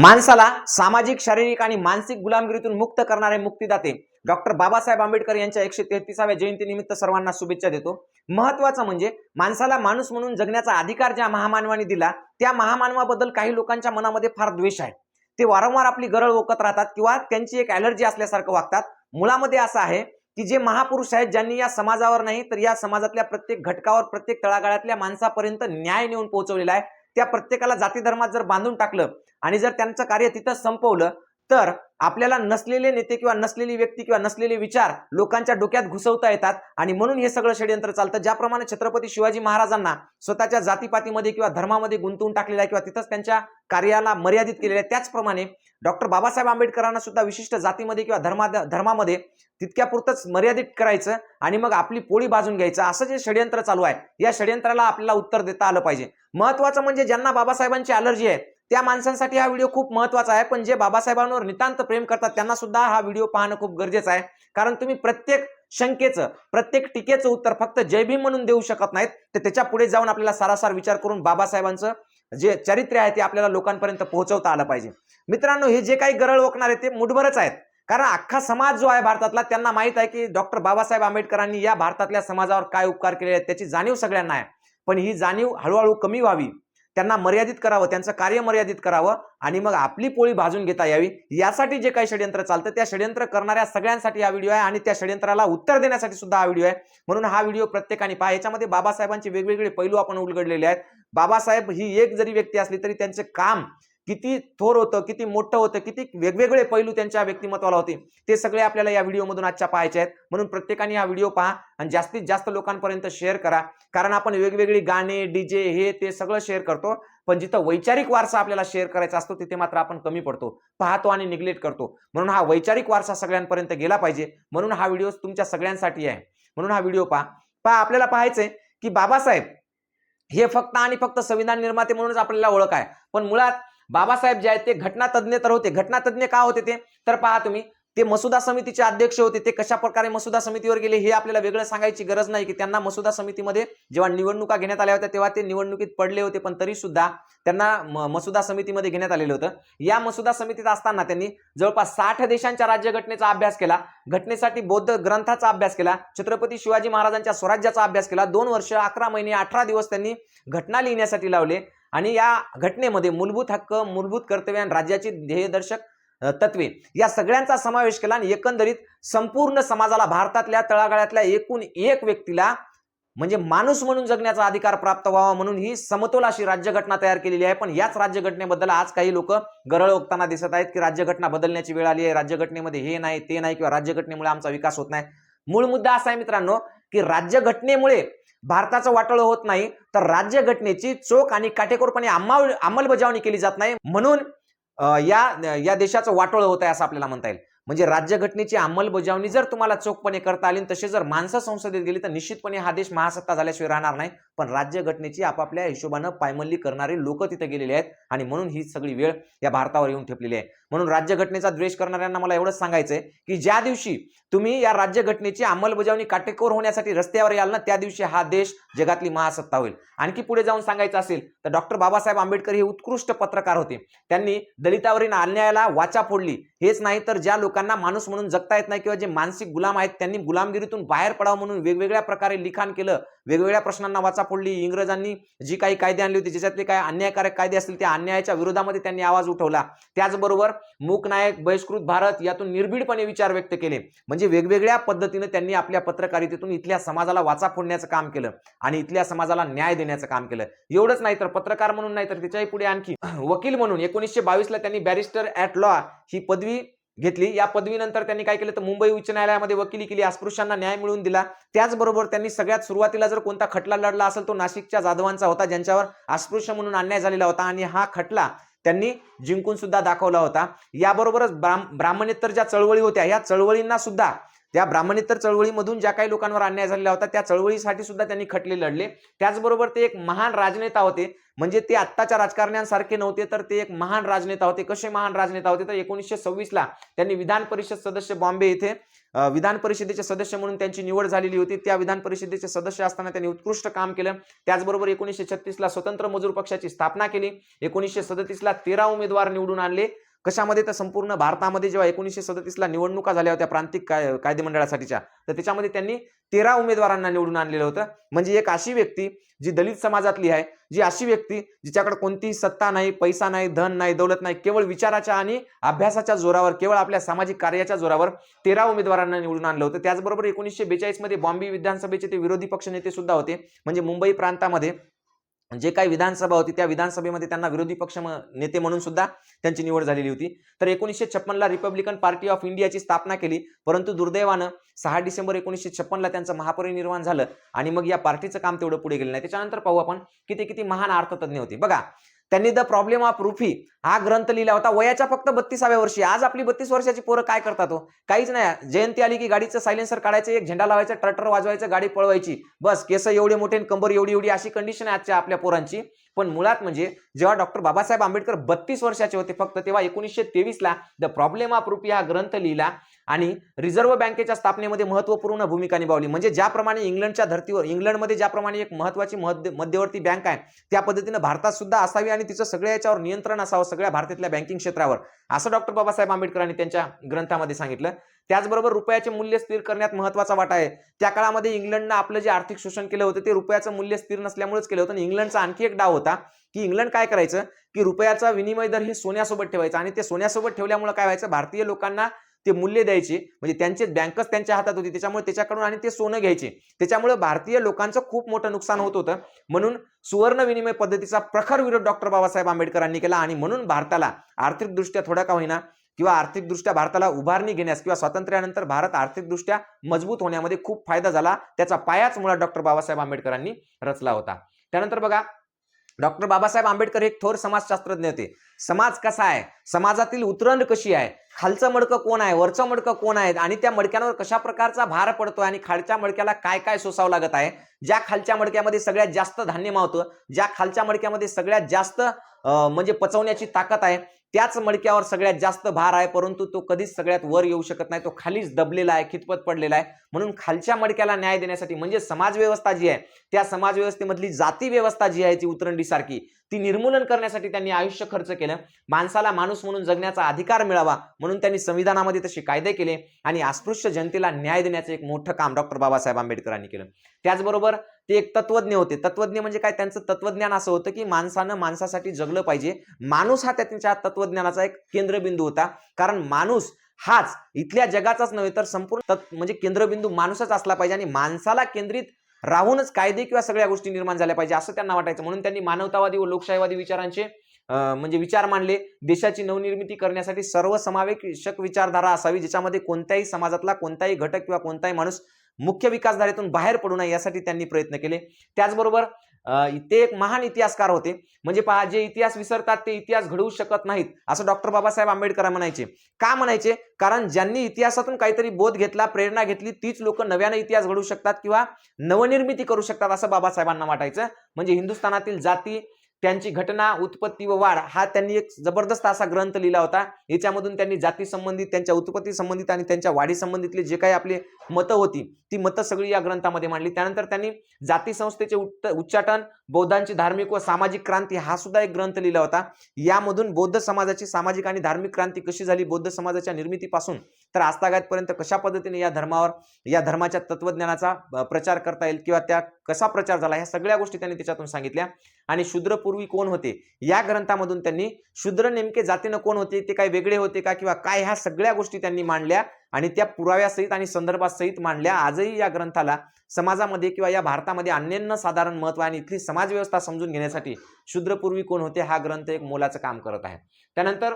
माणसाला सामाजिक शारीरिक आणि मानसिक गुलामगिरीतून मुक्त करणारे मुक्तीदाते डॉक्टर बाबासाहेब आंबेडकर यांच्या एकशे तेहतीसाव्या जयंतीनिमित्त सर्वांना शुभेच्छा देतो. महत्वाचं म्हणजे माणसाला माणूस म्हणून जगण्याचा अधिकार ज्या महामानवाने दिला त्या महामानवाबद्दल काही लोकांच्या मनामध्ये फार द्वेष आहे. ते वारंवार आपली गरळ ओकत राहतात किंवा त्यांची एक ॲलर्जी असल्यासारखं वागतात. मुळामध्ये असं आहे की जे महापुरुष आहेत ज्यांनी या समाजावर नाही तर या समाजातल्या प्रत्येक घटकावर प्रत्येक तळागाळातल्या माणसापर्यंत न्याय नेऊन पोहोचवलेला आहे. त्या प्रत्येकाला जाती धर्मात जर बांधून टाकलं आणि जर त्यांचं कार्य तिथं संपवलं तर आपल्याला नसलेले नेते किंवा नसलेली व्यक्ती किंवा नसलेले विचार लोकांच्या डोक्यात घुसवता येतात. आणि म्हणून हे सगळं षडयंत्र चालतं. ज्याप्रमाणे छत्रपती शिवाजी महाराजांना स्वतःच्या जातीपातीमध्ये किंवा धर्मामध्ये गुंतवून टाकलेलं आहे किंवा तिथंच त्यांच्या कार्याला मर्यादित केलेलं आहे त्याचप्रमाणे डॉक्टर बाबासाहेब आंबेडकरांना सुद्धा विशिष्ट जातीमध्ये किंवा धर्मा धर्मामध्ये तितक्यापुरतंच मर्यादित करायचं आणि मग आपली पोळी बाजून घ्यायचं. असं जे षडयंत्र चालू आहे या षडयंत्राला आपल्याला उत्तर देता आलं पाहिजे. महत्वाचं म्हणजे ज्यांना बाबासाहेबांची अलर्जी आहे त्या माणसांसाठी हा व्हिडिओ खूप महत्त्वाचा आहे. पण जे बाबासाहेबांवर नितांत प्रेम करतात त्यांना सुद्धा हा व्हिडिओ पाहणं खूप गरजेचं आहे. कारण तुम्ही प्रत्येक शंकेचं प्रत्येक टीकेचं उत्तर फक्त जय भीम म्हणून देऊ शकत नाहीत. तर त्याच्या पुढे जाऊन आपल्याला सारासार विचार करून बाबासाहेबांचं जे चरित्र आहे ते आपल्याला लोकांपर्यंत पोहोचवता आलं पाहिजे. मित्रांनो हे जे काही गरळ ओकणार आहे ते मुठभरच आहेत. कारण अख्खा समाज जो आहे भारतातला त्यांना माहीत आहे की डॉक्टर बाबासाहेब आंबेडकरांनी या भारतातल्या समाजावर काय उपकार केले आहेत त्याची जाणीव सगळ्यांना आहे. पण ही जाणीव हळूहळू कमी व्हावी. त्यांना मर्यादित करावं त्यांचं कार्य मर्यादित करावं आणि मग आपली पोळी भाजून घेता यावी. यासाठी जे काही षडयंत्र चालतं त्या षडयंत्र करणाऱ्या सगळ्यांसाठी हा व्हिडिओ आहे आणि त्या षडयंत्राला उत्तर देण्यासाठी सुद्धा हा व्हिडिओ आहे. म्हणून हा व्हिडिओ प्रत्येकाने पहा. याच्यामध्ये बाबासाहेबांचे वेगवेगळे पैलू आपण उलगडलेले आहेत. बाबासाहेब ही एक जरी व्यक्ती असली तरी त्यांचे काम किती थोर होतं किती मोठं होतं किती वेगवेगळे पैलू त्यांच्या व्यक्तिमत्वाला होते. ते सगळे आपल्याला या व्हिडिओमधून आजच्या पाहायचे आहेत. म्हणून प्रत्येकाने हा व्हिडिओ पहा आणि जास्तीत जास्त लोकांपर्यंत शेअर करा. कारण आपण वेगवेगळी गाणे डीजे हे ते सगळं शेअर करतो. पण जिथं वैचारिक वारसा आपल्याला शेअर करायचा असतो तिथे मात्र आपण कमी पडतो. पाहतो आणि निग्लेक्ट करतो. म्हणून हा वैचारिक वारसा सगळ्यांपर्यंत गेला पाहिजे. म्हणून हा व्हिडिओ तुमच्या सगळ्यांसाठी आहे. म्हणून हा व्हिडिओ पहा. पहा आपल्याला पाहायचंय की बाबासाहेब हे फक्त आणि फक्त संविधान निर्माते म्हणूनच आपल्याला ओळख आहे. पण मुळात बाबासाहेब जे आहेत ते घटनातज्ज्ञ तर होते. घटनातज्ज्ञ का होते ते? तर पहा तुम्ही ते मसुदा समितीचे अध्यक्ष होते. ते कशा प्रकारे मसुदा समितीवर गेले हे आपल्याला वेगळं सांगायची गरज नाही की त्यांना मसुदा समितीमध्ये जेव्हा निवडणुका घेण्यात आल्या होत्या तेव्हा ते निवडणुकीत पडले होते पण तरी सुद्धा त्यांना म- मसुदा समितीमध्ये घेण्यात आलेलं होतं. या मसुदा समितीत असताना त्यांनी जवळपास साठ देशांच्या राज्यघटनेचा अभ्यास केला. घटनेसाठी बौद्ध ग्रंथाचा अभ्यास केला. छत्रपती शिवाजी महाराजांच्या स्वराज्याचा अभ्यास केला. दोन वर्ष अकरा महिने अठरा दिवस त्यांनी घटना लिहिण्यासाठी लावले. आणि या घटनेमध्ये मूलभूत हक्क मूलभूत कर्तव्य आणि राज्याची ध्येयदर्शक तत्वे या सगळ्यांचा समावेश केला आणि एकंदरीत संपूर्ण समाजाला भारतातल्या तळागाळातल्या एकूण एक व्यक्तीला म्हणजे माणूस म्हणून जगण्याचा अधिकार प्राप्त व्हावा म्हणून ही समतोल अशी राज्यघटना तयार केलेली आहे. पण याच राज्यघटनेबद्दल आज काही लोक गरळ ओकताना दिसत आहेत की राज्यघटना बदलण्याची वेळ आली आहे. राज्यघटनेमध्ये हे नाही ते नाही किंवा राज्यघटनेमुळे आमचा विकास होत नाही. मूळ मुद्दा असा आहे मित्रांनो की राज्यघटनेमुळे भारताचं वाटोळं होत नाही तर राज्यघटनेची चोख आणि काटेकोरपणे अंमलबजावणी केली जात नाही म्हणून या या देशाचं वाटोळं होत आहे असं आपल्याला म्हणता येईल. म्हणजे राज्यघटनेची अंमलबजावणी जर तुम्हाला चोखपणे करता आली तसे जर माणसं संसदेत गेली तर निश्चितपणे हा देश महासत्ता झाल्याशिवाय राहणार नाही. पण राज्यघटनेची आपापल्या हिशोबानं पायमल्ली करणारे लोक तिथे गेलेले आहेत आणि म्हणून ही सगळी वेळ या भारतावर येऊन ठेपलेली आहे. म्हणून राज्यघटनेचा द्वेष करणाऱ्यांना मला एवढंच सांगायचंय की ज्या दिवशी तुम्ही या राज्यघटनेची अंमलबजावणी काटेकोर होण्यासाठी रस्त्यावर याल ना त्या दिवशी हा देश जगातली महासत्ता होईल. आणखी पुढे जाऊन सांगायचं असेल तर डॉक्टर बाबासाहेब आंबेडकर हे उत्कृष्ट पत्रकार होते. त्यांनी दलितावरील अन्यायाला वाचा फोडली. हेच नाही तर ज्या लोक लोकांना माणूस म्हणून जगता येत नाही किंवा जे मानसिक गुलाम आहेत त्यांनी गुलामगिरीतून बाहेर पडावं म्हणून वेगवेगळ्या प्रकारे लिखाण केलं वेगवेगळ्या प्रश्नांना वाचा फोडली. इंग्रजांनी जी काही कायदे आणले होते ज्याच्यातले काही अन्यायकारक कायदे असतील त्या अन्यायाच्या विरोधामध्ये त्यांनी आवाज उठवला. त्याचबरोबर मूकनायक बहिष्कृत भारत यातून निर्भीडपणे विचार व्यक्त केले. म्हणजे वेगवेगळ्या पद्धतीनं त्यांनी आपल्या पत्रकारितेतून इथल्या समाजाला वाचा फोडण्याचं काम केलं आणि इथल्या समाजाला न्याय देण्याचं काम केलं. एवढंच नाही तर पत्रकार म्हणून नाही तर त्याच्याही पुढे आणखी वकील म्हणून एकोणीसशे बावीसला त्यांनी बॅरिस्टर ॲट लॉ ही पदवी घेतली. या पदवीनंतर त्यांनी काय केलं? तर मुंबई उच्च न्यायालयामध्ये वकिली केली. अस्पृश्यांना न्याय मिळवून दिला. त्याचबरोबर त्यांनी सगळ्यात सुरुवातीला जर कोणता खटला लढला असेल तो नाशिकच्या जाधवांचा होता ज्यांच्यावर अस्पृश्य म्हणून अन्याय झालेला होता. आणि हा खटला त्यांनी जिंकून सुद्धा दाखवला होता. याबरोबरच ब्राह्मणेतर ज्या चळवळी होत्या या चळवळींना सुद्धा त्या ब्राह्मणेतर चळवळीमधून ज्या काही लोकांवर अन्याय झालेला होता त्या चळवळीसाठी सुद्धा त्यांनी खटले लढले. त्याचबरोबर ते एक महान राजनेता होते. म्हणजे ते आत्ताच्या राजकारण्यांसारखे नव्हते तर ते एक महान राजनेता होते. कसे महान राजनेता होते? तर एकोणीसशे सव्वीसला त्यांनी विधान परिषद सदस्य बॉम्बे येथे विधान परिषदेचे सदस्य म्हणून त्यांची निवड झालेली होती. त्या विधान परिषदेचे सदस्य असताना त्यांनी उत्कृष्ट काम केलं. त्याचबरोबर एकोणीसशे छत्तीसला स्वतंत्र मजूर पक्षाची स्थापना केली. एकोणीसशे सदतीसला तेरा उमेदवार निवडून आणले. कशामध्ये तर संपूर्ण भारतामध्ये जेव्हा एकोणीसशे सदतीसला निवडणुका झाल्या होत्या प्रांतिक काय कायदेमंडळासाठीच्या तर त्याच्यामध्ये त्यांनी तेरा उमेदवारांना निवडून आणलेलं होतं. म्हणजे एक अशी व्यक्ती जी दलित समाजातली आहे जी अशी व्यक्ती जिच्याकडे कोणतीही सत्ता नाही पैसा नाही धन नाही दौलत नाही केवळ विचाराच्या आणि अभ्यासाच्या जोरावर केवळ आपल्या सामाजिक कार्याच्या जोरावर तेरा उमेदवारांना निवडून आणलं होतं. त्याचबरोबर एकोणीसशे बेचाळीसमध्ये बॉम्बे विधानसभेचे ते विरोधी पक्षनेते सुद्धा होते. म्हणजे मुंबई प्रांतामध्ये जे काही विधानसभा होती त्या विधानसभेमध्ये त्यांना विरोधी पक्ष नेते म्हणून सुद्धा त्यांची निवड झालेली होती. तर एकोणीसशे छप्पनला रिपब्लिकन पार्टी ऑफ इंडियाची स्थापना केली. परंतु दुर्दैवानं सहा डिसेंबर एकोणीसशे छप्पनला त्यांचं महापरिनिर्वाण झालं आणि मग या पार्टीचं काम तेवढं पुढे गेलं नाही. त्याच्यानंतर पाहू आपण किती किती महान अर्थतज्ञ होते. बघा त्यांनी द प्रॉब्लेम ऑफ रुफी हा ग्रंथ लिहिला होता. वयाच्या फक्त बत्तीसाव्या वर्षी. आज आपली बत्तीस वर्षाची पोरं काय करतात हो? काहीच नाही. जयंती आली की गाडीचं सायलेन्सर काढायचं एक झेंडा लावायचा ट्रॅक्टर वाजवायचं गाडी पळवायची. बस केस एवढे मोठे कंबर एवढी एवढी अशी कंडिशन आहे आजच्या आपल्या पोरांची. पण मुळात म्हणजे जेव्हा डॉक्टर बाबासाहेब आंबेडकर बत्तीस वर्षाचे होते फक्त तेव्हा एकोणीसशे तेवीसला द प्रॉब्लेम ऑफ रुपी हा ग्रंथ लिहिला आणि रिझर्व्ह बँकेच्या स्थापनेमध्ये महत्त्वपूर्ण भूमिका निभावली म्हणजे ज्याप्रमाणे इंग्लंडच्या धर्तीवर इंग्लंडमध्ये ज्याप्रमाणे एक महत्वाची मध्य मध्यवर्ती बँक आहे त्या पद्धतीनं भारतात सुद्धा असावी आणि तिचं सगळ्या याच्यावर नियंत्रण असावं सगळ्या भारतातल्या बँकिंग क्षेत्रावर. असं डॉक्टर बाबासाहेब आंबेडकरांनी त्यांच्या ग्रंथामध्ये सांगितलं. त्याचबरोबर रुपयाचे मूल्य स्थिर करण्यात महत्त्वाचा वाटा आहे. त्या काळामध्ये इंग्लंडनं आपलं जे आर्थिक शोषण केलं होतं ते रुपयाचं मूल्य स्थिर नसल्यामुळेच केलं होतं. आणि इंग्लंडचा आणखी एक डाव होता की इंग्लंड काय करायचं की रुपयाचा विनिमय दर हे सोन्यासोबत ठेवायचा. आणि ते सोन्यासोबत ठेवल्यामुळे काय व्हायचं भारतीय लोकांना ते मूल्य द्यायचे. म्हणजे त्यांचे बँकच त्यांच्या हातात होती. त्याच्यामुळे त्याच्याकडून आणि ते सोनं घ्यायचे. त्याच्यामुळे भारतीय लोकांचं खूप मोठं नुकसान होत होतं. म्हणून सुवर्ण विनिमय पद्धतीचा प्रखर विरोध डॉक्टर बाबासाहेब आंबेडकरांनी केला. आणि म्हणून भारताला आर्थिकदृष्ट्या थोडा का होईना किंवा आर्थिकदृष्ट्या भारताला उभारणी घेण्यास किंवा स्वातंत्र्यानंतर भारत आर्थिकदृष्ट्या मजबूत होण्यामध्ये खूप फायदा झाला. त्याचा पायाच मुळात डॉक्टर बाबासाहेब आंबेडकरांनी रचला होता. त्यानंतर बघा डॉक्टर बाबासाहेब आंबेडकर हे थोर समाजशास्त्रज्ञ होते. समाज कसा आहे? समाजातील उतरण कशी आहे? खालचं मडकं कोण आहे? वरचं मडकं कोण आहे आणि त्या मडक्यांवर कशा प्रकारचा भार पडतोय? आणि खालच्या मडक्याला काय काय सोसावं लागत आहे? ज्या खालच्या मडक्यामध्ये सगळ्यात जास्त धान्य मावतं ज्या खालच्या मडक्यामध्ये सगळ्यात जास्त म्हणजे पचवण्याची ताकद आहे त्याच मडक्यावर सगळ्यात जास्त भार आहे परंतु तो कधीच सगळ्यात वर येऊ शकत नाही. तो खालीच दबलेला आहे खितपत पडलेला आहे. म्हणून खालच्या मडक्याला न्याय देण्यासाठी म्हणजे समाज व्यवस्था जी आहे त्या समाजव्यवस्थेमधली जाती व्यवस्था जी आहे ती उतरंडीसारखी. ती निर्मूलन करण्यासाठी त्यांनी आयुष्य खर्च केलं. माणसाला माणूस म्हणून जगण्याचा अधिकार मिळावा म्हणून त्यांनी संविधानामध्ये तसे कायदे केले आणि अस्पृश्य जनतेला न्याय देण्याचं एक मोठं काम डॉक्टर बाबासाहेब आंबेडकरांनी केलं. त्याचबरोबर ते एक तत्वज्ञ होते. तत्वज्ञ म्हणजे काय? त्यांचं तत्वज्ञान असं होतं की माणसानं माणसासाठी जगलं पाहिजे. माणूस हा त्यांच्या तत्वज्ञानाचा एक केंद्रबिंदू होता. कारण माणूस हाच इथल्या जगाचाच नव्हे तर संपूर्ण म्हणजे केंद्रबिंदू माणूसच असला पाहिजे आणि माणसाला केंद्रित राहूनच कायदे किंवा सगळ्या गोष्टी निर्माण झाल्या पाहिजे असं त्यांना वाटायचं. म्हणून त्यांनी मानवतावादी व लोकशाहीवादी विचारांचे म्हणजे विचार मांडले. देशाची नवनिर्मिती करण्यासाठी सर्वसमावेशक विचारधारा असावी ज्याच्यामध्ये कोणत्याही समाजातला कोणताही घटक किंवा कोणताही माणूस मुख्य विकासधारेतून बाहेर पडू नये यासाठी त्यांनी प्रयत्न केले. त्याचबरोबर ते एक महान इतिहासकार होते. म्हणजे पहा जे इतिहास विसरतात ते इतिहास घडवू शकत नाहीत असं डॉक्टर बाबासाहेब आंबेडकर म्हणायचे. का म्हणायचे? कारण ज्यांनी इतिहासातून काहीतरी बोध घेतला प्रेरणा घेतली तीच लोक नव्याने इतिहास घडवू शकतात किंवा नवनिर्मिती करू शकतात असं बाबासाहेबांना वाटायचं. म्हणजे हिंदुस्थानातील जाती त्यांची घटना उत्पत्ती व वाढ हा त्यांनी एक जबरदस्त असा ग्रंथ लिहिला होता. याच्यामधून त्यांनी जाती संबंधित त्यांच्या उत्पत्ती संबंधित आणि त्यांच्या वाढी संबंधितले जे काही आपले मतं होती ती मतं सगळी या ग्रंथामध्ये मांडली. त्यानंतर त्यांनी जाती संस्थेचे उच्चाटन बौद्धांची धार्मिक व सामाजिक क्रांती हा सुद्धा एक ग्रंथ लिहिला होता. यामधून बौद्ध समाजाची सामाजिक आणि धार्मिक क्रांती कशी झाली? बौद्ध समाजाच्या निर्मितीपासून तर आजतागायतपर्यंत कशा पद्धतीने या धर्मावर या धर्माच्या तत्वज्ञानाचा प्रचार करता येईल किंवा त्या कसा प्रचार झाला? ह्या सगळ्या गोष्टी त्यांनी त्याच्यातून सांगितल्या. आणि शूद्रपूर्वी कोण होते? या ग्रंथामधून त्यांनी शूद्र नेमके जातीनं कोण होते? ते काय वेगळे होते का? किंवा काय? ह्या सगळ्या गोष्टी त्यांनी मांडल्या आणि त्या पुराव्यासहित आणि संदर्भासहित मांडल्या. आजही या ग्रंथाला समाजामध्ये किंवा या भारतामध्ये अन्यन्य साधारण महत्त्व आणि इथली समाजव्यवस्था समजून घेण्यासाठी शूद्रपूर्वी कोण होते हा ग्रंथ एक मोलाचं काम करत आहे. त्यानंतर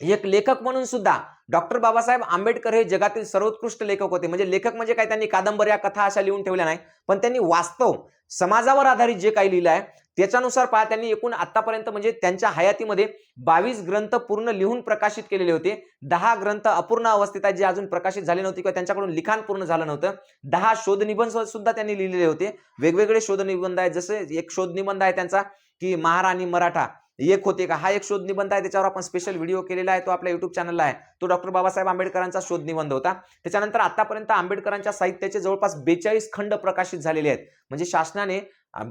एक लेखक म्हणून सुद्धा डॉक्टर बाबासाहेब आंबेडकर हे जगातील सर्वोत्कृष्ट लेखक होते. म्हणजे लेखक म्हणजे काय? त्यांनी कादंबऱ्या कथा अशा लिहून ठेवल्या नाही. पण त्यांनी वास्तव समाजावर आधारित जे काही लिहिलं आहे त्याच्यानुसार पहा त्यांनी एकूण आतापर्यंत म्हणजे त्यांच्या हयातीमध्ये बावीस ग्रंथ पूर्ण लिहून प्रकाशित केलेले होते. दहा ग्रंथ अपूर्ण अवस्थेत आहेत जे अजून प्रकाशित झाले नव्हते किंवा त्यांच्याकडून लिखाण पूर्ण झालं नव्हतं. दहा शोधनिबंध सुद्धा त्यांनी लिहिलेले होते. वेगवेगळे शोधनिबंध आहेत. जसे एक शोधनिबंध आहे त्यांचा की महाराणी मराठा एक होते का? हा एक शोध निबंध आहे. त्याच्यावर आपण स्पेशल व्हिडिओ केलेला आहे. तो आपल्या युट्यूब चॅनलला आहे. तो डॉक्टर बाबासाहेब आंबेडकरांचा शोध निबंध होता. त्याच्यानंतर आतापर्यंत आंबेडकरांच्या साहित्याचे जवळपास बेचाळीस खंड प्रकाशित झालेले आहेत. म्हणजे शासनाने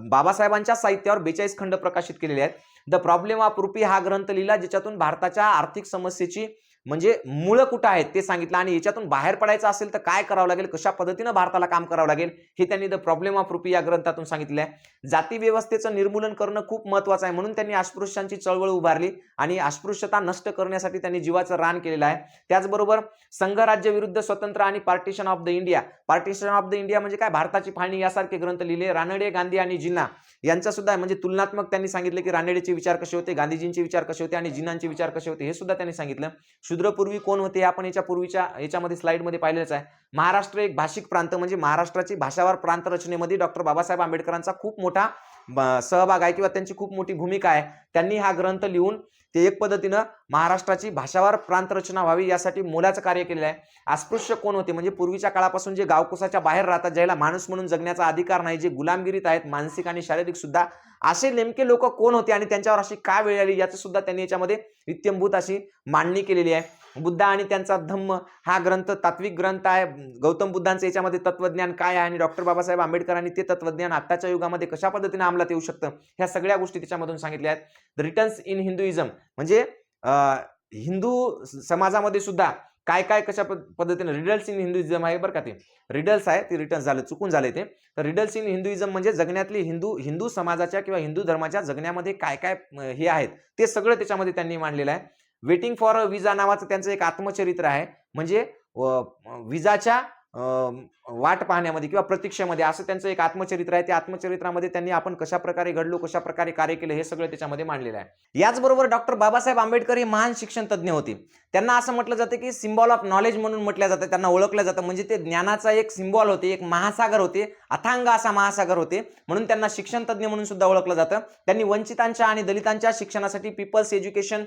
बाबासाहेबांच्या साहित्यावर बेचाळीस खंड प्रकाशित केलेले आहेत. द प्रॉब्लेम ऑफ रुपी हा ग्रंथ लिहिला ज्याच्यातून भारताच्या आर्थिक समस्येची म्हणजे मुळं कुठं आहेत ते सांगितलं आणि याच्यातून बाहेर पडायचं असेल तर काय करावं लागेल? कशा पद्धतीनं भारताला काम करावं लागेल? हे त्यांनी द प्रॉब्लेम ऑफ रुपी या ग्रंथातून सांगितलं आहे जाती व्यवस्थेचं निर्मूलन करणं खूप महत्वाचं आहे म्हणून त्यांनी अस्पृश्यांची चळवळ उभारली आणि अस्पृश्यता नष्ट करण्यासाठी त्यांनी जीवाचं रान केलेलं आहे. त्याचबरोबर संघराज्य विरुद्ध स्वतंत्र आणि partition of the India partition of the India म्हणजे काय? भारताची फाळणी यासारखे ग्रंथ लिहिले. रानडे गांधी आणि जिन्ना यांचा सुद्धा म्हणजे तुलनात्मक त्यांनी सांगितलं की रानडेचे विचार कसे होते? गांधीजींचे विचार कसे होते? आणि जिन्नांचे विचार कसे होते? हे सुद्धा त्यांनी सांगितलं. शूद्रपूर्वी कोण होते हे आपण याच्या पूर्वीच्या याच्यामध्ये स्लाईडमध्ये पाहिलेच आहे. महाराष्ट्र एक भाषिक प्रांत म्हणजे महाराष्ट्राची भाषावार प्रांत रचनेमध्ये डॉक्टर बाबासाहेब आंबेडकरांचा खूप मोठा ब- सहभाग आहे किंवा त्यांची खूप मोठी भूमिका आहे. त्यांनी हा ग्रंथ लिहून ते एक पद्धतीनं महाराष्ट्राची भाषावार प्रांत रचना व्हावी यासाठी मोलाचं कार्य केलेलं आहे. अस्पृश्य कोण होते? म्हणजे पूर्वीच्या काळापासून जे गावकुसाच्या बाहेर राहतात ज्याला माणूस म्हणून जगण्याचा अधिकार नाही जे गुलामगिरीत आहेत मानसिक आणि शारीरिक सुद्धा असे नेमके लोक कोण होते आणि त्यांच्यावर अशी का वेळ आली याचं सुद्धा त्यांनी याच्यामध्ये इत्यंभूत अशी मांडणी केलेली आहे. बुद्धा आणि त्यांचा धम्म हा ग्रंथ तात्विक ग्रंथ आहे. गौतम बुद्धांचं याच्यामध्ये तत्वज्ञान काय आहे आणि डॉक्टर बाबासाहेब आंबेडकरांनी ते तत्वज्ञान आत्ताच्या युगामध्ये कशा पद्धतीने अंमलात येऊ शकतं ह्या सगळ्या गोष्टी त्याच्यामधून सांगितल्या आहेत. रिटर्न्स इन हिंदुइझम म्हणजे हिंदू समाजामध्ये सुद्धा काय काय कशा पद्धतीने रिडल्स इन हिंदुइझम आहे बरं का ते. रिडल्स आहे ते रिटर्न झालं चुकून झाले ते. तर रिडल्स इन हिंदुइझम म्हणजे जगण्यातली हिंदू हिंदू समाजाच्या किंवा हिंदू धर्माच्या जगण्यामध्ये काय काय हे आहेत. ते सगळं त्याच्यामध्ये त्यांनी मांडलेलं आहे. वेटिंग फॉर अ विजा नावाचं त्यांचं एक आत्मचरित्र आहे. म्हणजे विजाच्या वाट पाहण्यामध्ये किंवा प्रतीक्षेमध्ये असं त्यांचं एक आत्मचरित्र आहे. त्या आत्मचरित्रामध्ये त्यांनी आपण कशा प्रकारे घडलो कशा प्रकारे कार्य केलं हे सगळं त्याच्यामध्ये मांडलेलं आहे. याचबरोबर डॉक्टर बाबासाहेब आंबेडकर हे महान शिक्षण तज्ज्ञ होते. त्यांना असं म्हटलं जातं की सिम्बॉल ऑफ नॉलेज म्हणून म्हटलं जातं त्यांना ओळखलं जातं. म्हणजे ते ज्ञानाचा एक सिम्बॉल होते एक महासागर होते अथांग असा महासागर होते म्हणून त्यांना शिक्षण तज्ज्ञ म्हणून सुद्धा ओळखलं जातं. त्यांनी वंचितांच्या आणि दलितांच्या शिक्षणासाठी पीपल्स एज्युकेशन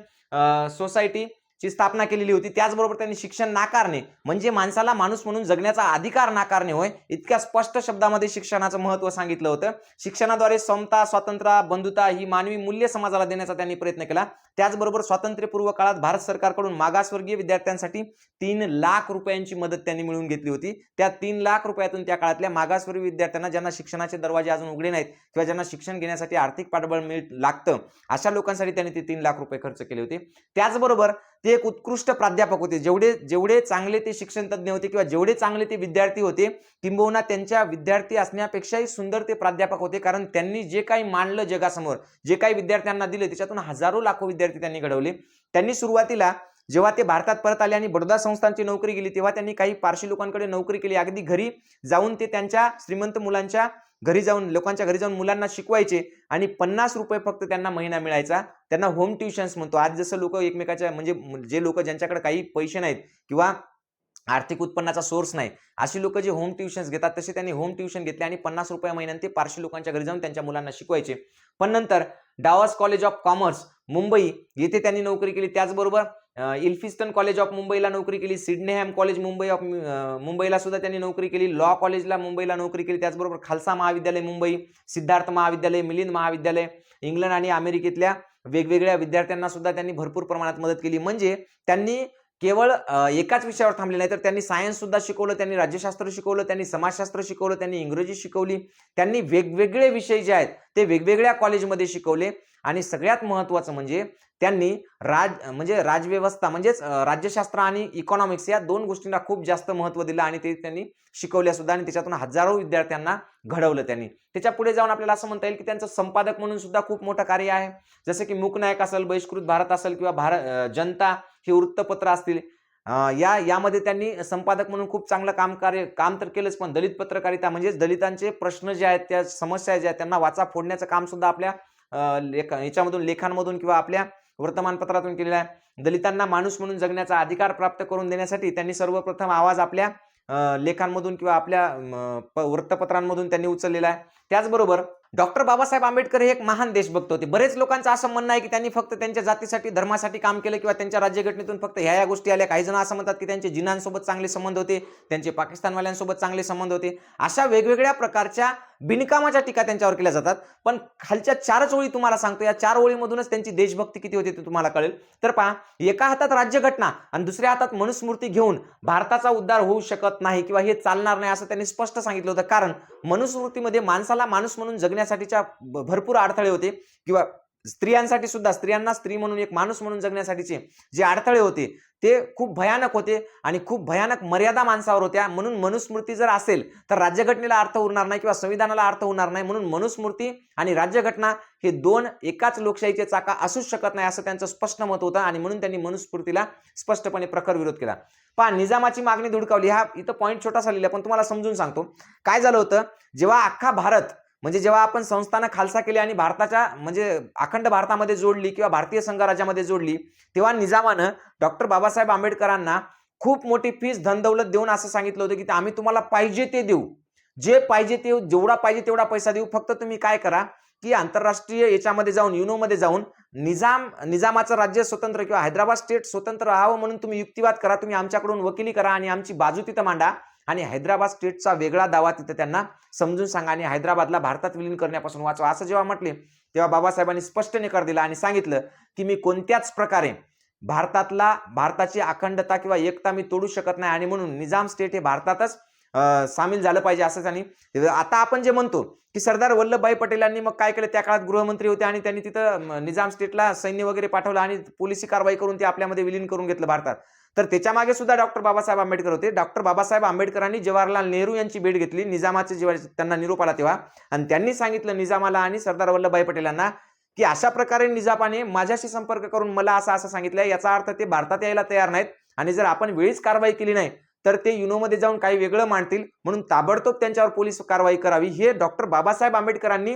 सोसायटी ची स्थापना केलेली होती. त्याचबरोबर त्यांनी शिक्षण नाकारणे. म्हणजे माणसाला माणूस म्हणून जगण्याचा अधिकार नाकारणे होय. इतक्या स्पष्ट शब्दामध्ये शिक्षणाचं महत्त्व सांगितलं होतं. शिक्षणाद्वारे समता स्वातंत्र्य बंधुता ही मानवी मूल्य समाजाला देण्याचा त्यांनी प्रयत्न केला. त्याचबरोबर स्वातंत्र्यपूर्व काळात भारत सरकारकडून मागासवर्गीय विद्यार्थ्यांसाठी तीन लाख रुपयांची मदत त्यांनी मिळवून घेतली होती. त्या तीन लाख रुपयातून त्या काळातल्या मागासवर्गीय विद्यार्थ्यांना ज्यांना शिक्षणाचे दरवाजे अजून उघडे नाहीत किंवा ज्यांना शिक्षण घेण्यासाठी आर्थिक पाठबळ मिळ लागतं अशा लोकांसाठी त्यांनी ते तीन लाख रुपये खर्च केले होते. त्याचबरोबर ते एक उत्कृष्ट प्राध्यापक होते. जेवढे जेवढे चांगले ते शिक्षणतज्ञ होते किंवा जेवढे चांगले ते विद्यार्थी होते किंबहुना त्यांच्या विद्यार्थी असण्यापेक्षाही सुंदर ते प्राध्यापक होते. कारण त्यांनी जे काही मांडलं जगासमोर जे काही विद्यार्थ्यांना दिले त्याच्यातून हजारो लाखो विद्यार्थी त्यांनी घडवले. त्यांनी सुरुवातीला जेव्हा ते भारतात परत आले आणि बडोदा संस्थांची नोकरी केली तेव्हा त्यांनी काही पारशी लोकांकडे नोकरी केली. अगदी घरी जाऊन ते त्यांच्या श्रीमंत मुलांच्या घरी जाऊन लोकांच्या घरी जाऊन मुलांना शिकवायचे आणि पन्नास रुपये फक्त त्यांना महिना मिळायचा. त्यांना होम ट्युशन्स म्हणतो. आज जसं लोक एकमेकाच्या म्हणजे जे लोक ज्यांच्याकडे काही पैसे नाहीत किंवा आर्थिक उत्पन्नाचा सोर्स नाही अशी लोक जे होम ट्युशन्स घेतात तसे त्यांनी होम ट्युशन घेतले आणि पन्नास रुपये महिन्याने ते पारशी लोकांच्या घरी जाऊन त्यांच्या मुलांना शिकवायचे. पण नंतर Davars college of commerce Mumbai येथे त्यांनी नोकरी केली. त्याचबरोबर इल्फिस्टन कॉलेज ऑफ मुंबईला नोकरी केली सिडनेहॅम कॉलेज मुंबई ऑफ मुंबईला सुद्धा त्यांनी नोकरी केली लॉ कॉलेजला मुंबईला नोकरी केली त्याचबरोबर खालसा महाविद्यालय मुंबई सिद्धार्थ महाविद्यालय मिलिंद महाविद्यालय इंग्लंड आणि अमेरिकेतल्या वेगवेगळ्या विद्यार्थ्यांना सुद्धा त्यांनी भरपूर प्रमाणात मदत केली. म्हणजे त्यांनी केवळ एकाच विषयावर थांबले नाही तर त्यांनी सायन्स सुद्धा शिकवलं त्यांनी राज्यशास्त्र शिकवलं त्यांनी समाजशास्त्र शिकवलं त्यांनी इंग्रजी शिकवली त्यांनी वेगवेगळे विषय जे आहेत ते वेगवेगळ्या कॉलेजमध्ये शिकवले. आणि सगळ्यात महत्त्वाचं म्हणजे त्यांनी राज म्हणजे राजव्यवस्था म्हणजेच राज्यशास्त्र आणि इकॉनॉमिक्स या दोन गोष्टींना खूप जास्त महत्त्व दिलं आणि ते त्यांनी शिकवल्या सुद्धा आणि त्याच्यातून हजारो विद्यार्थ्यांना घडवलं त्यांनी. त्याच्या पुढे जाऊन आपल्याला असं म्हणता येईल की त्यांचं संपादक म्हणून सुद्धा खूप मोठं कार्य आहे. जसं की मूकनायक असेल बहिष्कृत भारत असेल किंवा भारत जनता ही वृत्तपत्र असतील या यामध्ये त्यांनी संपादक म्हणून खूप चांगलं काम कार्य काम तर केलंच पण दलित पत्रकारिता म्हणजेच दलितांचे प्रश्न जे आहेत त्या समस्या ज्या आहेत त्यांना वाचा फोडण्याचं काम सुद्धा आपल्या लेख याच्यामधून लेखांमधून किंवा आपल्या वर्तमानपत्रातून केलेला आहे. दलितांना माणूस म्हणून जगण्याचा अधिकार प्राप्त करून देण्यासाठी त्यांनी सर्वप्रथम आवाज आपल्या लेखांमधून किंवा आपल्या वृत्तपत्रांमधून त्यांनी उचललेला आहे. त्याचबरोबर डॉक्टर बाबासाहेब आंबेडकर हे एक महान देशभक्त होते. बरेच लोकांचं असं म्हणणं आहे की त्यांनी फक्त त्यांच्या जातीसाठी धर्मासाठी काम केलं किंवा त्यांच्या राज्यघटनेतून फक्त ह्या या गोष्टी आल्या. काही जण असं म्हणतात की त्यांचे जिनांसोबत चांगले संबंध होते त्यांचे पाकिस्तानवाल्यांसोबत चांगले संबंध होते. अशा वेगवेगळ्या प्रकारच्या बिनकामाच्या टीका त्यांच्यावर केल्या जातात. पण खालच्या चारच ओळी तुम्हाला सांगतो. या चार ओळीमधूनच त्यांची देशभक्ती किती होती ते तुम्हाला कळेल. तर पहा एका हातात राज्यघटना आणि दुसऱ्या हातात मनुस्मृती घेऊन भारताचा उद्धार होऊ शकत नाही किंवा हे चालणार नाही असं त्यांनी स्पष्ट सांगितलं होतं. कारण मनुस्मृतीमध्ये माणसाला माणूस म्हणून जगण्यासाठीच्या भरपूर अडथळे होते. किंवा स्त्रियांसाठी सुद्धा स्त्रियांना स्त्री म्हणून एक माणूस म्हणून जगण्यासाठीचे जे अडथळे होते ते खूप भयानक होते आणि खूप भयानक मर्यादा माणसावर होत्या. म्हणून मनुस्मृती जर असेल तर राज्यघटनेला अर्थ उरणार नाही किंवा संविधानाला अर्थ होणार नाही. म्हणून मनुस्मृती आणि राज्यघटना हे दोन एकाच लोकशाहीचे चाका असूच शकत नाही असं त्यांचं स्पष्ट मत होतं आणि म्हणून त्यांनी मनुस्मृतीला स्पष्टपणे प्रखर विरोध केला. पहा निजामाची मागणी धुडकावली. हा इथं पॉईंट छोटासा लिहिला पण तुम्हाला समजून सांगतो. काय झालं होतं? जेव्हा अख्खा भारत म्हणजे जेव्हा आपण संस्थानं खालसा केली आणि भारताच्या म्हणजे अखंड भारतामध्ये जोडली किंवा भारतीय संघराज्यामध्ये जोडली तेव्हा निजामानं डॉक्टर बाबासाहेब आंबेडकरांना खूप मोठी फीस धनदौलत देऊन असं सांगितलं होतं की आम्ही तुम्हाला पाहिजे ते देऊ. जे पाहिजे ते जेवढा पाहिजे तेवढा पैसा देऊ. फक्त तुम्ही काय करा की आंतरराष्ट्रीय याच्यामध्ये जाऊन युनोमध्ये जाऊन निजाम निजामाचं राज्य स्वतंत्र किंवा हैदराबाद स्टेट स्वतंत्र राहावं म्हणून तुम्ही युक्तिवाद करा तुम्ही आमच्याकडून वकिली करा आणि आमची बाजू तिथं मांडा. आणि हैदराबाद स्टेटचा वेगळा दावा तिथं त्यांना समजून सांगा आणि हैदराबादला भारतात विलीन करण्यापासून वाचवा. असं जेव्हा म्हटले तेव्हा बाबासाहेबांनी स्पष्ट निकार दिला आणि सांगितलं की मी कोणत्याच प्रकारे भारतातला भारताची अखंडता किंवा एकता मी तोडू शकत नाही आणि म्हणून निजाम स्टेट हे भारतातच सामील झालं पाहिजे असं त्यांनी आता आपण जे म्हणतो की सरदार वल्लभभाई पटेलांनी मग काय केलं? त्या काळात गृहमंत्री होते आणि त्यांनी तिथं निजाम स्टेटला सैन्य वगैरे पाठवलं आणि पोलिसी कारवाई करून ते आपल्यामध्ये विलीन करून घेतलं भारतात. तर त्याच्यामागे सुद्धा डॉक्टर बाबासाहेब आंबेडकर होते. डॉक्टर बाबासाहेब आंबेडकरांनी जवाहरलाल नेहरू यांची भेट घेतली. निजामाचे जेव्हा त्यांना निरोप आला तेव्हा. आणि त्यांनी सांगितलं निजामाला आणि सरदार वल्लभभाई पटेलांना की अशा प्रकारे निजामाने माझ्याशी संपर्क करून मला असं असं सांगितलं याचा अर्थ ते भारतात यायला तयार नाहीत. आणि जर आपण वेळीच कारवाई केली नाही तर ते युनोमध्ये जाऊन काही वेगळं मांडतील. म्हणून ताबडतोब त्यांच्यावर पोलीस कारवाई करावी. हे डॉक्टर बाबासाहेब आंबेडकरांनी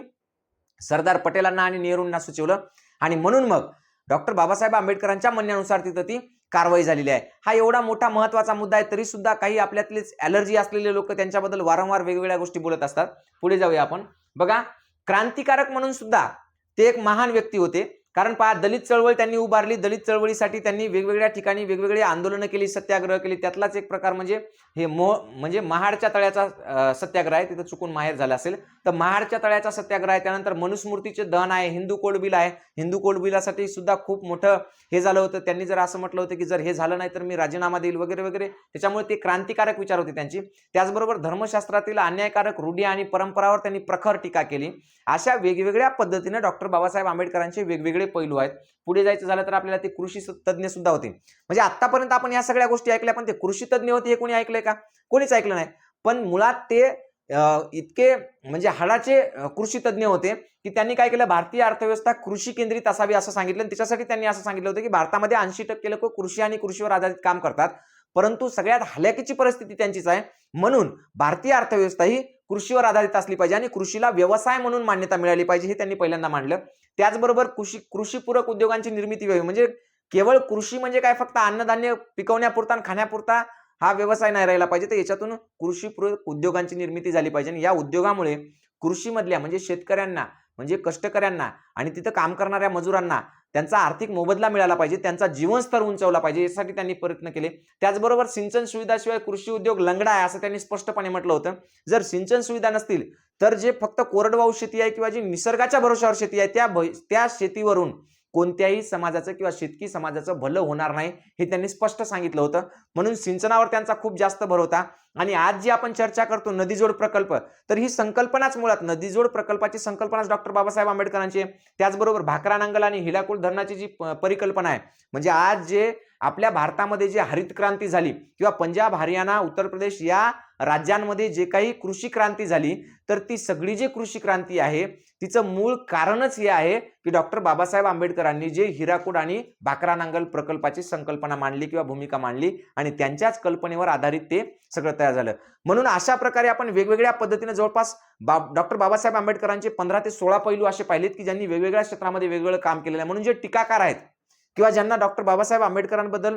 सरदार पटेलांना आणि नेहरूंना सुचवलं. आणि म्हणून मग डॉक्टर बाबासाहेब आंबेडकरांच्या म्हणण्यानुसार तिथं ती कारवाई झालेली आहे. हा एवढा मोठा महत्त्वाचा मुद्दा आहे तरी सुद्धा काही आपल्यातलेच ॲलर्जी असलेले लोक त्यांच्याबद्दल वारंवार वेगवेगळ्या गोष्टी बोलत असतात. पुढे जाऊया आपण. बघा क्रांतिकारक म्हणून सुद्धा ते एक महान व्यक्ती होते. कारण पहा दलित चळवळ त्यांनी उभारली. दलित चळवळीसाठी त्यांनी वेगवेगळ्या ठिकाणी वेगवेगळी आंदोलनं केली सत्याग्रह केली. त्यातलाच एक प्रकार म्हणजे हे मो म्हणजे महाडच्या तळ्याचा सत्याग्रह आहे. तिथं चुकून माहेर झाला असेल. तर महाडच्या तळ्याचा सत्याग्रह आहे. त्यानंतर मनुस्मृतीचे दहन आहे. हिंदू कोड बिल आहे. हिंदू कोड बिलासाठी सुद्धा खूप मोठं हे झालं होतं. त्यांनी जर असं म्हटलं होतं की जर हे झालं नाही तर मी राजीनामा देईल वगैरे वगैरे. त्याच्यामुळे ते क्रांतिकारक विचार होते त्यांची. त्याचबरोबर धर्मशास्त्रातील अन्यायकारक रूढी आणि परंपरावर त्यांनी प्रखर टीका केली. अशा वेगवेगळ्या पद्धतीने डॉक्टर बाबासाहेब आंबेडकरांचे वेगवेगळे पैलू आहेत. पुढे जायचं झालं तर आपल्याला ते कृषी तज्ज्ञ सुद्धा होते. म्हणजे आतापर्यंत आपण या सगळ्या गोष्टी ऐकल्या पण ते कृषी तज्ज्ञ होते हे कोणी ऐकलंय का? कोणीच ऐकलं नाही. पण मुळात ते इतके म्हणजे हाडाचे कृषी तज्ज्ञ होते की त्यांनी काय केलं? भारतीय अर्थव्यवस्था कृषी केंद्रित असावी असं सांगितलं. आणि त्याच्यासाठी त्यांनी असं सांगितलं होतं की भारतामध्ये ऐंशी टक्के लोक कृषी आणि कृषीवर आधारित काम करतात. परंतु सगळ्यात हलाकीची परिस्थिती त्यांचीच आहे. म्हणून भारतीय अर्थव्यवस्था ही कृषीवर आधारित असली पाहिजे आणि कृषीला व्यवसाय म्हणून मान्यता मिळाली पाहिजे हे त्यांनी पहिल्यांदा मांडलं. त्याचबरोबर कृषी कृषीपूरक उद्योगांची निर्मिती व्हावी. म्हणजे केवळ कृषी म्हणजे काय? फक्त अन्नधान्य पिकवण्यापुरता आणि खाण्यापुरता हा व्यवसाय नाही राहिला पाहिजे. तर याच्यातून कृषीपूरक उद्योगांची निर्मिती झाली पाहिजे. आणि या उद्योगामुळे कृषीमधल्या म्हणजे शेतकऱ्यांना म्हणजे कष्टकऱ्यांना आणि तिथं काम करणाऱ्या मजुरांना त्यांचा आर्थिक मोबदला मिळाला पाहिजे. त्यांचा जीवनस्तर उंचावला पाहिजे यासाठी त्यांनी प्रयत्न केले. त्याचबरोबर सिंचन सुविधाशिवाय कृषी उद्योग लंगडा आहे असं त्यांनी स्पष्टपणे म्हटलं होतं. जर सिंचन सुविधा नसतील तर जे फक्त कोरडवाहू शेती आहे किंवा जी निसर्गाच्या भरोश्यावर शेती आहे त्या भ- त्या शेतीवरून कोणत्याही समाजाचं किंवा शेतकी समाजाचं भलं होणार नाही हे त्यांनी स्पष्ट सांगितलं होतं. म्हणून सिंचनावर त्यांचा खूप जास्त भर होता. आणि आज जी आपण चर्चा करतो नदीजोड प्रकल्प तर ही संकल्पनाच मुळात नदीजोड प्रकल्पाची संकल्पनाच डॉक्टर बाबासाहेब आंबेडकरांची आहे. त्याचबरोबर भाकरा नांगल आणि हिलाकुल धरणाची जी प- परिकल्पना आहे म्हणजे आज जे आपल्या भारतामध्ये जे हरित क्रांती झाली किंवा पंजाब हरियाणा उत्तर प्रदेश या राज्यांमध्ये जे काही कृषी क्रांती झाली तर ती सगळी जी कृषी क्रांती आहे तिचं मूळ कारणच हे आहे की डॉक्टर बाबासाहेब आंबेडकरांनी जे हिराकूड आणि भाकरा नांगल प्रकल्पाची संकल्पना मांडली किंवा भूमिका मांडली आणि त्यांच्याच कल्पनेवर आधारित ते सगळं तयार झालं. म्हणून अशा प्रकारे आपण वेगवेगळ्या पद्धतीने जवळपास बा डॉक्टर बाबासाहेब आंबेडकरांचे पंधरा ते सोळा पैलू असे पाहिलेत की ज्यांनी वेगवेगळ्या क्षेत्रामध्ये वेगवेगळं काम केलेलं आहे. म्हणून जे टीकाकार आहेत किंवा ज्यांना डॉक्टर बाबासाहेब आंबेडकरांबद्दल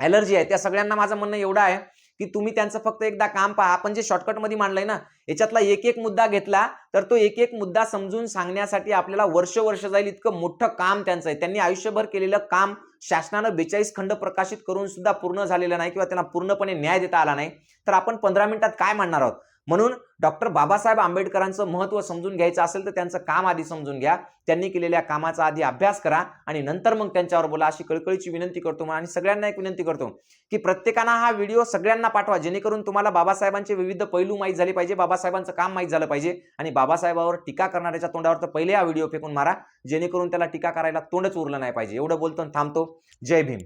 ॲलर्जी आहे त्या सगळ्यांना माझं म्हणणं एवढं आहे की तुम्ही त्यांचं फक्त एकदा काम पहा. आपण जे शॉर्टकटमध्ये मांडलंय ना याच्यातला एक एक मुद्दा घेतला तर तो एक एक मुद्दा समजून सांगण्यासाठी आपल्याला वर्ष वर्ष जाईल इतकं मोठं काम त्यांचं आहे. त्यांनी आयुष्यभर केलेलं काम शासनानं बेचाळीस खंड प्रकाशित करून सुद्धा पूर्ण झालेलं नाही किंवा त्यांना पूर्णपणे न्याय देता आला नाही. तर आपण पंधरा मिनिटात काय मांडणार आहोत? म्हणून डॉक्टर बाबासाहेब आंबेडकरांचं महत्त्व समजून घ्यायचं असेल तर त्यांचं काम आधी समजून घ्या. त्यांनी केलेल्या कामाचा आधी अभ्यास करा आणि नंतर मग त्यांच्यावर बोला. अशी कळकळीची विनंती करतो आणि सगळ्यांना एक विनंती करतो की प्रत्येकानं हा व्हिडिओ सगळ्यांना पाठवा. जेणेकरून तुम्हाला बाबासाहेबांचे विविध पैलू माहीत झाले पाहिजे बाबासाहेबांचं काम माहीत झालं पाहिजे आणि बाबासाहेबावर टीका करणाऱ्याच्या तोंडावर तर पहिले हा व्हिडिओ फेकून मारा. जेणेकरून त्याला टीका करायला तोंडच उरलं नाही पाहिजे. एवढं बोलतो आणि थांबतो. जय भीम.